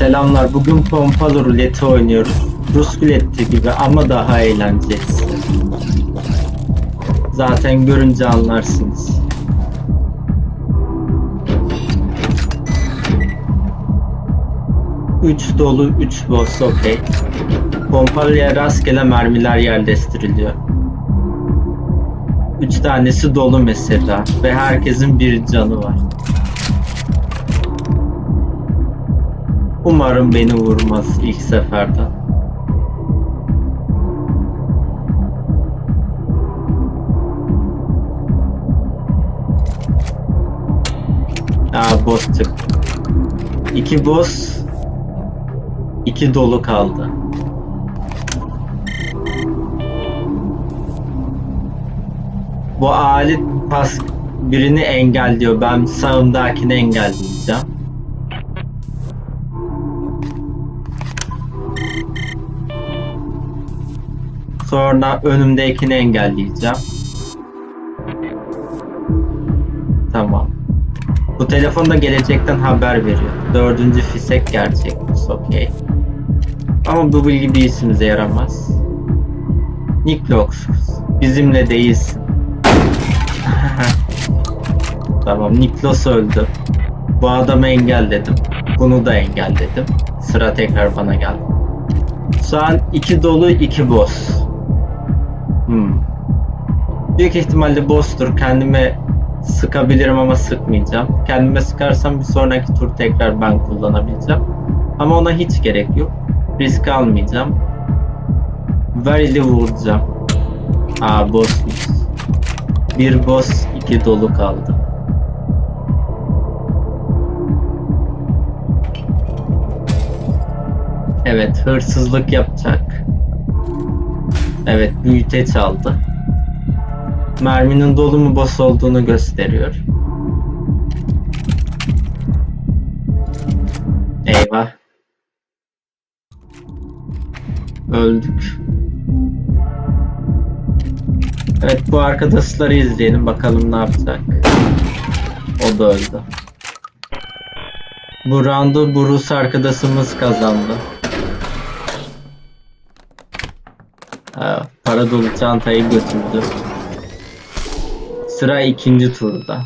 Selamlar. Bugün pompalı ruleti oynuyoruz. Rus ruleti gibi ama daha eğlenceli. Zaten görünce anlarsınız. Üç dolu, üç boss, okey. Pompalıya rastgele mermiler yerleştiriliyor. Üç tanesi dolu mesela ve herkesin bir canı var. Umarım beni vurmaz ilk seferde. Aa boss çıktı. İki boss, iki dolu kaldı. Bu alet pas birini engelliyor. Ben sağımdakini engelleyeceğim. Sonra önümdekini engelleyeceğim. Tamam. Bu telefonda gelecekten haber veriyor. Dördüncü fisek gerçekmiş. Okey. Ama bu bilgi bir işimize yaramaz. Niklox. Bizimle değilsin. tamam. Niklos öldü. Bu adamı engelledim. Bunu da engelledim. Sıra tekrar bana geldi. Şu an iki dolu iki boss. Hmm. Büyük ihtimalle boss'tur. Kendime sıkabilirim ama sıkmayacağım. Kendime sıkarsam bir sonraki tur tekrar ben kullanabileceğim. Ama ona hiç gerek yok. Risk almayacağım. Veril'i vuracağım. Aa boss'muş. Bir boss, iki dolu kaldı. Evet, hırsızlık yapacak. Evet, büyüteç aldı. Merminin dolu mu boss olduğunu gösteriyor. Eyvah. Öldük. Evet bu arkadaşları izleyelim bakalım ne yapacak. O da öldü. Bu roundu Rus arkadaşımız kazandı. Para dolu çantayı götürdü. Sıra ikinci turda.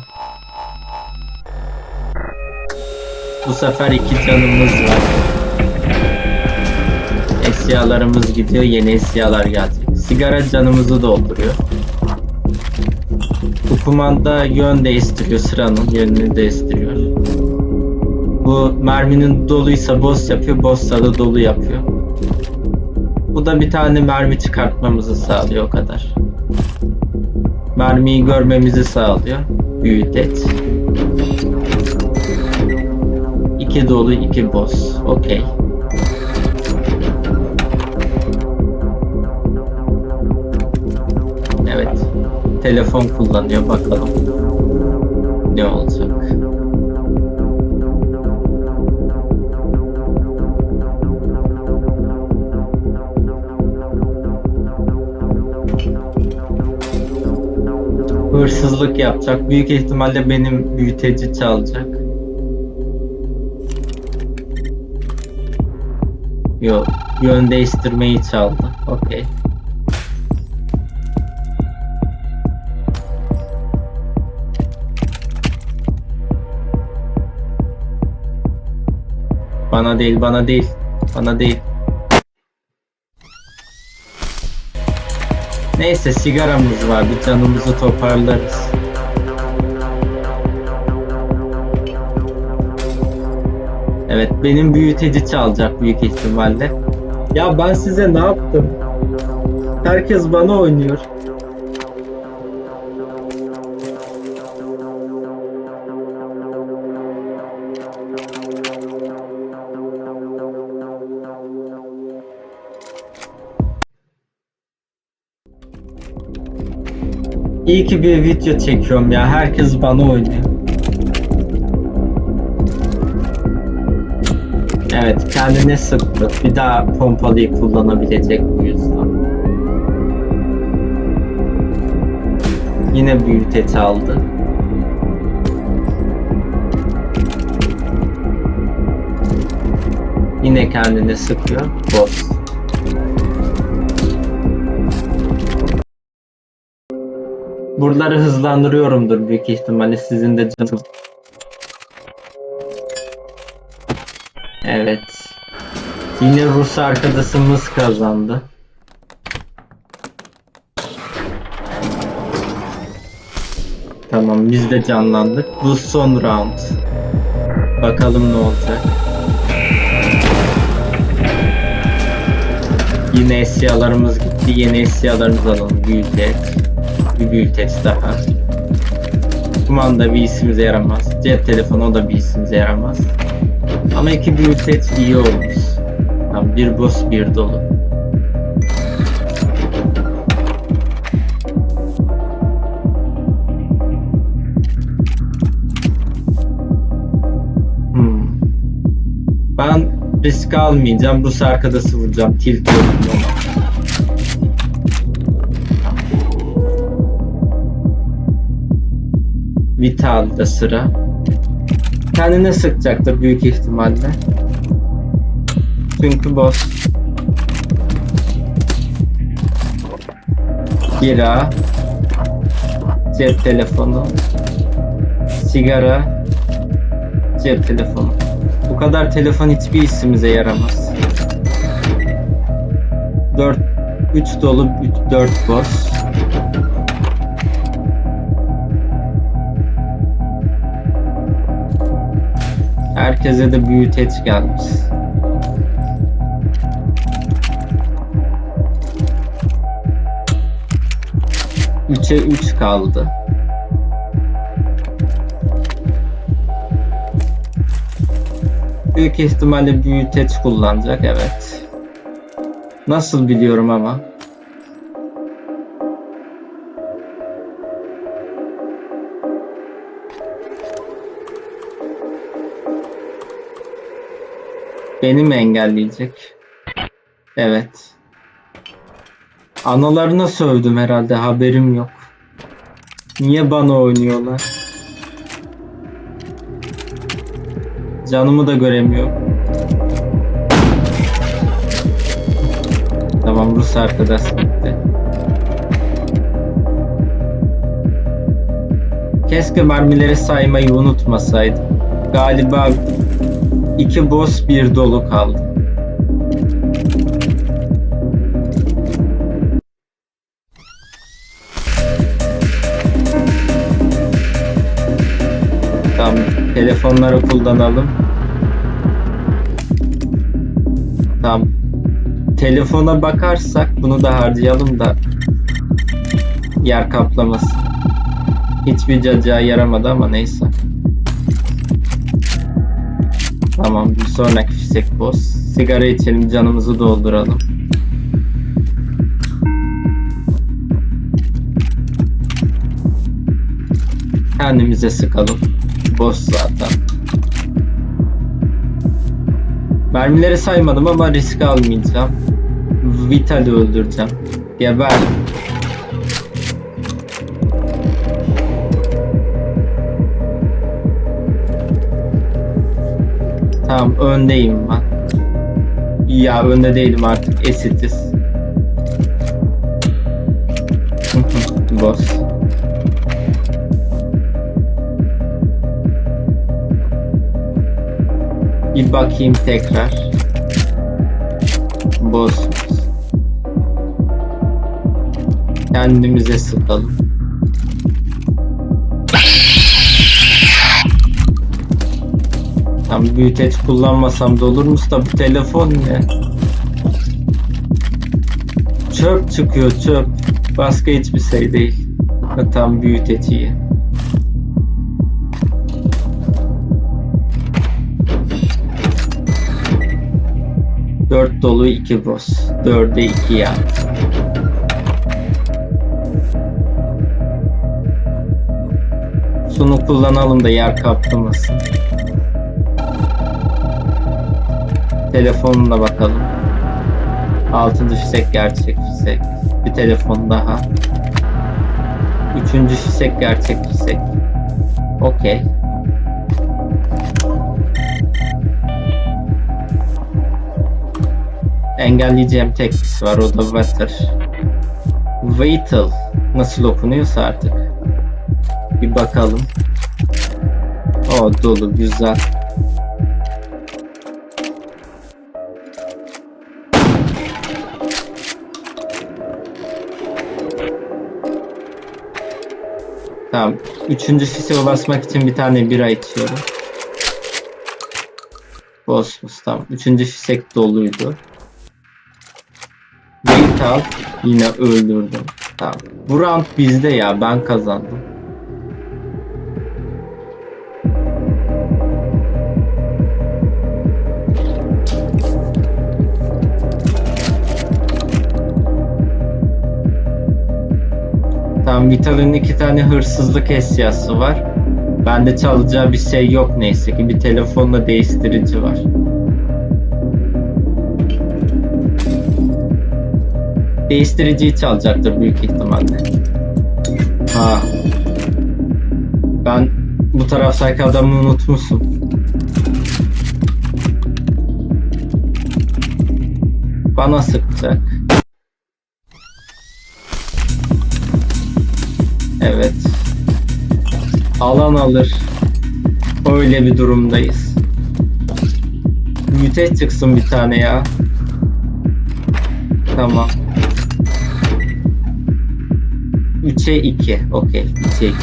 Bu sefer iki canımız var. Eşyalarımız gidiyor, yeni eşyalar gelecek. Sigara canımızı dolduruyor. Bu kumanda yön değiştiriyor, sıranın yönünü değiştiriyor. Bu merminin doluysa boss yapıyor, bossa da dolu yapıyor. Bu da bir tane mermi çıkartmamızı sağlıyor o kadar. Mermiyi görmemizi sağlıyor. Büyüteç. İki dolu, iki boss. Okey. Evet. Telefon kullanıyor. Bakalım. Ne olacak? Hırsızlık yapacak. Büyük ihtimalle benim büyüteci çalacak. Yok. Yön değiştirmeyi çaldı. Okey. Bana değil, bana değil. Bana değil. Neyse sigaramız var. Bir canımızı toparlarız. Evet benim büyüteci çalacak büyük ihtimalle. Ya ben size ne yaptım? Herkes bana oynuyor. İyi ki bir video çekiyorum ya. Herkes bana oynuyor. Evet kendine sıktı. Bir daha pompalıyı kullanabilecek bu yüzden. Yine büyüteç aldı. Yine kendini sıkıyor. Boss. Buraları hızlandırıyorumdur büyük ihtimalle sizin de canınız. Evet. Yine Rus arkadaşımız kazandı. Tamam biz de canlandık. Bu son round. Bakalım ne olacak. Yine eşyalarımız gitti. Yeni eşyalarımızı alalım. Büyüteç. Bir büyüteç daha. Kumanda bir işimize yaramaz. Cep telefonu o da bir işimize yaramaz. Ama iki büyüteç iyi olmuş. Tamam, bir boss bir dolu. Hmm. Ben risk almayacağım. Rus arkadaşı vuracağım. Tilt yok Vital'da sıra. Kendine sıkacaktır büyük ihtimalle. Çünkü boss. Bira. Cep telefonu. Sigara. Cep telefonu. Bu kadar telefon hiçbir işimize yaramaz. 4 3 dolu 3 4 boss. Herkese de büyüteç gelmiş. Üçe 3 kaldı. Büyük ihtimalle büyüteç kullanacak evet. Nasıl biliyorum ama. Beni mi engelleyecek? Evet. Analarına sövdüm herhalde haberim yok. Niye bana oynuyorlar? Canımı da göremiyor. Tamam Rus arkadaş gitti. Keşke mermileri saymayı unutmasaydım. Galiba iki boss bir dolu kaldı. Tamam, telefonları kullanalım. Tamam. Telefona bakarsak bunu da harcayalım da yer kaplamasın. Hiçbir cacığa yaramadı ama neyse. Tamam bir sonraki fişek boss. Sigara içelim canımızı dolduralım. Kendimize sıkalım. Boss zaten. Mermileri saymadım ama risk almayacağım. Vital'i öldüreceğim. Geber. Tamam öndeyim ben. Ya önde değilim artık esitiz. Boss. Bir bakayım tekrar. Boss. Kendimize sıkalım. Tam büyüteç kullanmasam da olur mu da bu telefon ne? Çöp çıkıyor çöp. Başka hiçbir şey değil. Tam büyüteç iyi. Dört dolu iki boss. Dörde iki ya. Şunu kullanalım da yer kaplamasın. Telefonuna bakalım. Altıncı fişek gerçek fişek. Bir telefon daha. Üçüncü fişek gerçek fişek. Okey. engelleyeceğim tek birisi var o da Water. Waitel nasıl okunuyorsa artık. Bir bakalım. O dolu güzel. Tamam. Üçüncü sise basmak için bir tane bira içiyorum. Bosmus tamam. Üçüncü fisek doluydu. Wait al. Yine öldürdüm. Tamam. Bu round bizde ya. Ben kazandım. Vital'in iki tane hırsızlık esyası var. Bende çalacağı bir şey yok neyse ki. Bir telefonla değiştirici var. Değiştiriciyi çalacaktır büyük ihtimalle. Ha. Ben bu taraftaki adamı unutmuşum. Bana sıkacak. Evet. Alan alır. Öyle bir durumdayız. Müte çıksın bir tane ya. Tamam. 3'e 2. Okey. 3'e 2.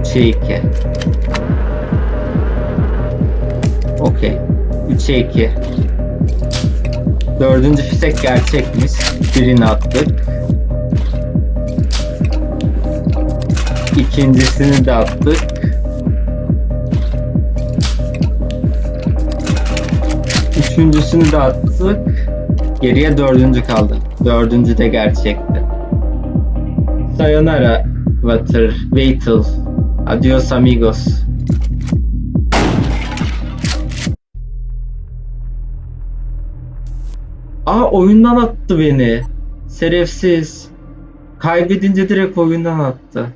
Üçe iki. Şey 3'e 2. Dördüncü fişek gerçekmiş. Birini attık. İkincisini de attık. Üçüncüsünü de attık. Geriye dördüncü kaldı. Dördüncü de gerçekti. Sayonara, Water, Beatles, Adios Amigos. Oyundan attı beni. Şerefsiz. Kaybedince direkt oyundan attı.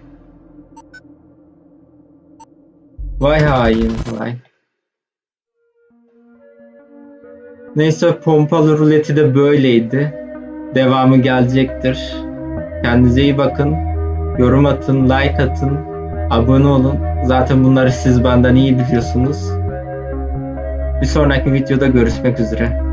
Vay hain vay. Neyse pompalı ruleti de böyleydi. Devamı gelecektir. Kendinize iyi bakın. Yorum atın, like atın, abone olun. Zaten bunları siz benden iyi biliyorsunuz. Bir sonraki videoda görüşmek üzere.